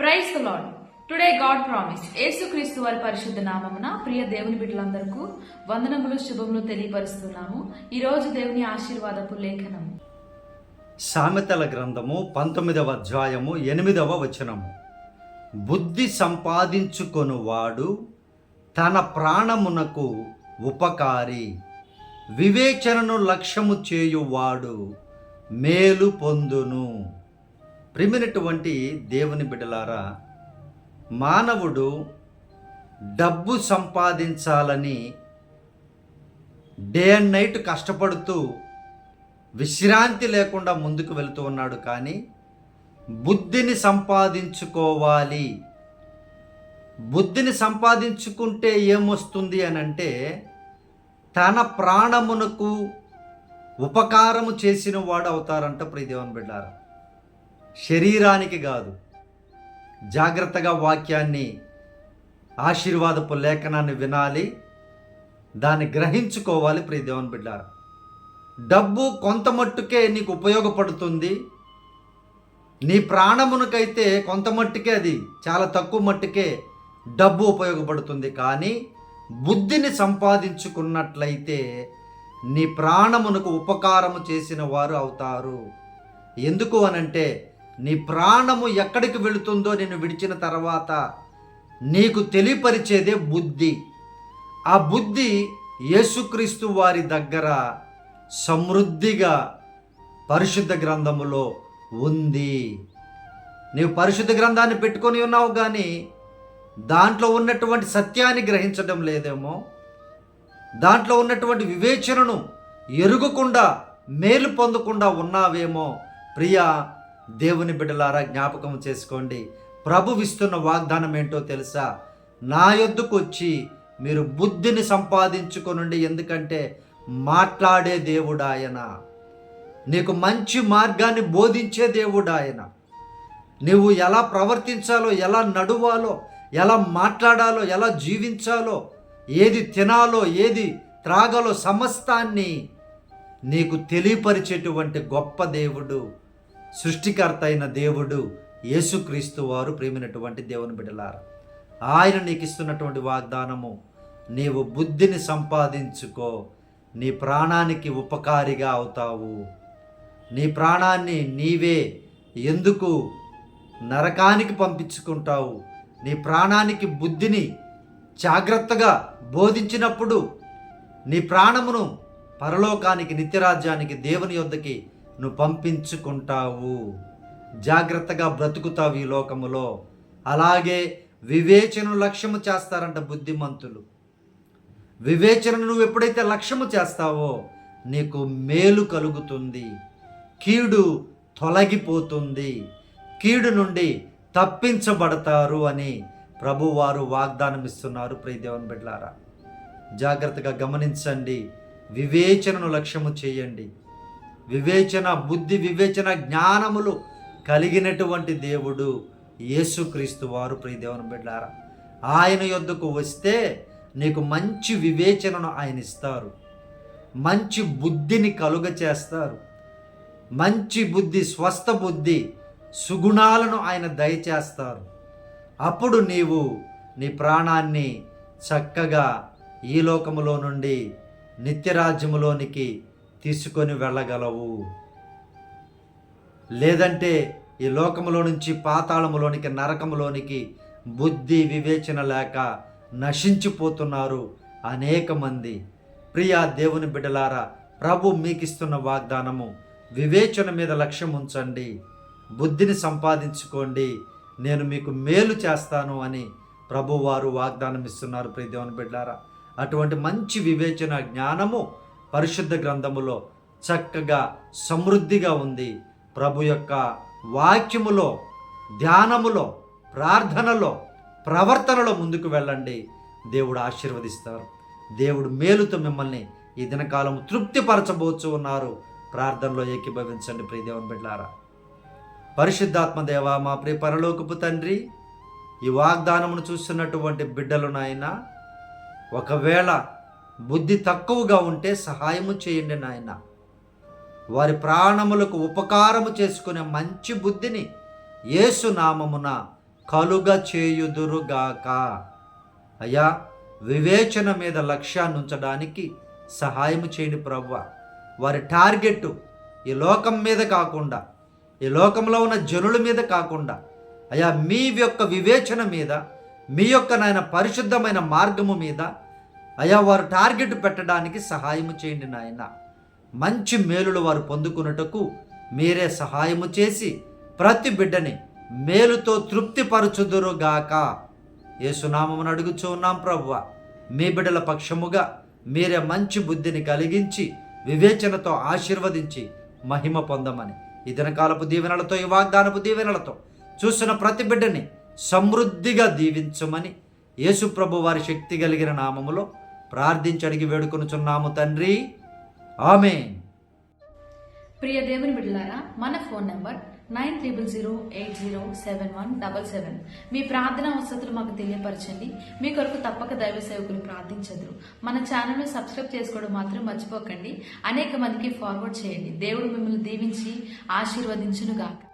Praise Lord today God promise. యేసుక్రీస్తు వారి పరిశుద్ధ నామమున ప్రియ దేవుని బిడ్డలందరకు వందనములు శుభములు తెలియపరుస్తున్నాము. ఈ రోజు దేవుని ఆశీర్వాదపు లేఖనము. సామెతల గ్రంథము పంతొమ్మిదవ అధ్యాయము ఎనిమిదవ వచనము. బుద్ధి సంపాదించుకొనువాడు తన ప్రాణమునకు ఉపకారి. వివేచనను లక్ష్యము చేయువాడు మేలు పొందును. ప్రిమినటువంటి దేవుని బిడ్డలారా మానవుడు డబ్బు సంపాదించాలని డే అండ్ నైట్ కష్టపడుతూ విశ్రాంతి లేకుండా ముందుకు వెళుతూ ఉన్నాడు కానీ బుద్ధిని సంపాదించుకోవాలి. బుద్ధిని సంపాదించుకుంటే ఏమొస్తుంది అని అంటే తన ప్రాణమునకు ఉపకారము చేసిన వాడు అవుతారంట ప్రియదేవన్ బిడ్డారా శరీరానికి కాదు. జాగ్రత్తగా వాక్యాన్ని ఆశీర్వాదపు లేఖనాన్ని వినాలి. దాన్ని గ్రహించుకోవాలి ప్రియదేవన్ బిడ్డారు. డబ్బు కొంత మట్టుకే నీకు ఉపయోగపడుతుంది. నీ ప్రాణమునకైతే కొంత మట్టుకే అది చాలా తక్కువ మట్టుకే డబ్బు ఉపయోగపడుతుంది. కానీ బుద్ధిని సంపాదించుకున్నట్లయితే నీ ప్రాణమునకు ఉపకారము చేసిన వారు అవుతారు. ఎందుకు అనంటే నీ ప్రాణము ఎక్కడికి వెళుతుందో నేను విడిచిన తర్వాత నీకు తెలియపరిచేదే బుద్ధి. ఆ బుద్ధి యేసుక్రీస్తు వారి దగ్గర సమృద్ధిగా పరిశుద్ధ గ్రంథములో ఉంది. నీవు పరిశుద్ధ గ్రంథాన్ని పెట్టుకొని ఉన్నావు కానీ దాంట్లో ఉన్నటువంటి సత్యాన్ని గ్రహించడం లేదేమో. దాంట్లో ఉన్నటువంటి వివేచనను ఎరుగకుండా మేలు పొందకుండా ఉన్నావేమో. ప్రియా దేవుని బిడ్డలారా జ్ఞాపకం చేసుకోండి. ప్రభువిస్తున్న వాగ్దానం ఏంటో తెలుసా? నా యొద్దకు వచ్చి మీరు బుద్ధిని సంపాదించుకొనండి ఎందుకంటే మాట్లాడే దేవుడాయన. నీకు మంచి మార్గాన్ని బోధించే దేవుడాయన. నువ్వు ఎలా ప్రవర్తించాలో ఎలా నడువాలో ఎలా మాట్లాడాలో ఎలా జీవించాలో ఏది తినాలో ఏది త్రాగాలో సమస్తాన్ని నీకు తెలియపరిచేటువంటి గొప్ప దేవుడు. సృష్టికర్త అయిన దేవుడు యేసుక్రీస్తు వారు ప్రేమినటువంటి దేవుని బిడ్డలారా ఆయన నీకు ఇస్తున్నటువంటి వాగ్దానము నీవు బుద్ధిని సంపాదించుకో నీ ప్రాణానికి ఉపకారిగా అవుతావు. నీ ప్రాణాన్ని నీవే ఎందుకు నరకానికి పంపించుకుంటావు? నీ ప్రాణానికి బుద్ధిని జాగ్రత్తగా బోధించినప్పుడు నీ ప్రాణమును పరలోకానికి నిత్యరాజ్యానికి దేవుని యొద్దకి నువ్వు పంపించుకుంటావు. జాగ్రత్తగా బ్రతుకుతావు ఈ లోకములో. అలాగే వివేచనను లక్ష్యము చేస్తారంట బుద్ధిమంతులు. వివేచనను నువ్వు ఎప్పుడైతే లక్ష్యము చేస్తావో నీకు మేలు కలుగుతుంది. కీడు తొలగిపోతుంది. కీడు నుండి తప్పించబడతారు అని ప్రభువారు వాగ్దానం ఇస్తున్నారు ప్రియదేవన్ బిడ్లారా జాగ్రత్తగా గమనించండి. వివేచనను లక్ష్యము చేయండి. వివేచన బుద్ధి వివేచన జ్ఞానములు కలిగినటువంటి దేవుడు యేసుక్రీస్తు వారు. ప్రియదేవుని బిడ్డారా ఆయన యొద్దకు వస్తే నీకు మంచి వివేచనను ఆయన ఇస్తారు. మంచి బుద్ధిని కలుగ చేస్తారు. మంచి బుద్ధి స్వస్థ బుద్ధి సుగుణాలను ఆయన దయచేస్తారు. అప్పుడు నీవు నీ ప్రాణాన్ని చక్కగా ఈ లోకములో నుండి నిత్యరాజ్యములోనికి తీసుకొని వెళ్ళగలవు. లేదంటే ఈ లోకములో నుంచి పాతాళములోనికి నరకములోనికి బుద్ధి వివేచన లేక నశించిపోతున్నారు అనేక మంది. ప్రియా దేవుని బిడ్డలారా ప్రభు మీకిస్తున్న వాగ్దానము వివేచన మీద లక్ష్యం ఉంచండి. బుద్ధిని సంపాదించుకోండి. నేను మీకు మేలు చేస్తాను అని ప్రభువారు వాగ్దానం ఇస్తున్నారు ప్రియ దేవుని బిడ్డారా అటువంటి మంచి వివేచన జ్ఞానము పరిశుద్ధ గ్రంథములో చక్కగా సమృద్ధిగా ఉంది. ప్రభు యొక్క వాక్యములో ధ్యానములో ప్రార్థనలో ప్రవర్తనలో ముందుకు వెళ్ళండి. దేవుడు ఆశీర్వదిస్తారు. దేవుడు మేలుతో మిమ్మల్ని ఈ దినకాలం తృప్తిపరచబోచు ఉన్నారు. ప్రార్థనలో ఏకీభవించండి ప్రియదేవన్ బిడ్లారా. పరిశుద్ధాత్మ దేవ మా ప్రియ పరలోకపు తండ్రి ఈ వాగ్దానమును చూస్తున్నటువంటి బిడ్డలు నాయన ఒకవేళ బుద్ధి తక్కువగా ఉంటే సహాయము చేయండి నాయన. వారి ప్రాణములకు ఉపకారము చేసుకునే మంచి బుద్ధిని యేసు నామమున కలుగ చేయుదురుగాక. అయ్యా వివేచన మీద లక్ష్యాన్ని ఉంచడానికి సహాయం చేయండి ప్రవ్వ. వారి టార్గెట్ ఈ లోకం మీద కాకుండా ఈ లోకంలో ఉన్న జనుల మీద కాకుండా అయ్యా మీ యొక్క వివేచన మీద మీ యొక్క నాయన పరిశుద్ధమైన మార్గము మీద అయ్యా వారు టార్గెట్ పెట్టడానికి సహాయము చేయండి నాయన. మంచి మేలులు వారు పొందుకున్నటకు మీరే సహాయము చేసి ప్రతి బిడ్డని మేలుతో తృప్తిపరచుదురుగాక ఏసునామమును అడుగుచూ ఉన్నాం ప్రభువ. మీ బిడ్డల పక్షముగా మీరే మంచి బుద్ధిని కలిగించి వివేచనతో ఆశీర్వదించి మహిమ పొందమని. ఈ దినకాలపు దీవెనలతో ఈ వాగ్దానపు దీవెనలతో చూసిన ప్రతి బిడ్డని సమృద్ధిగా దీవించమని యేసుప్రభు వారి శక్తి కలిగిన నామములో ప్రార్థించడిగి వేడుకొనుచున్నాము తండ్రి. ఆమె ప్రియ దేవుని బిడ్డలారా మన phone number nine triple zero eight zero seven one double seven. మీ ప్రార్థన వసతులు మాకు తెలియపరచండి. మీ కొరకు తప్పక దైవ సేవకులు ప్రార్థించదురు. మన ఛానల్ను సబ్స్క్రైబ్ చేసుకోవడం మాత్రం మర్చిపోకండి. అనేక మందికి ఫార్వర్డ్ చేయండి. దేవుడు మిమ్మల్ని దీవించి ఆశీర్వదించునుగాక.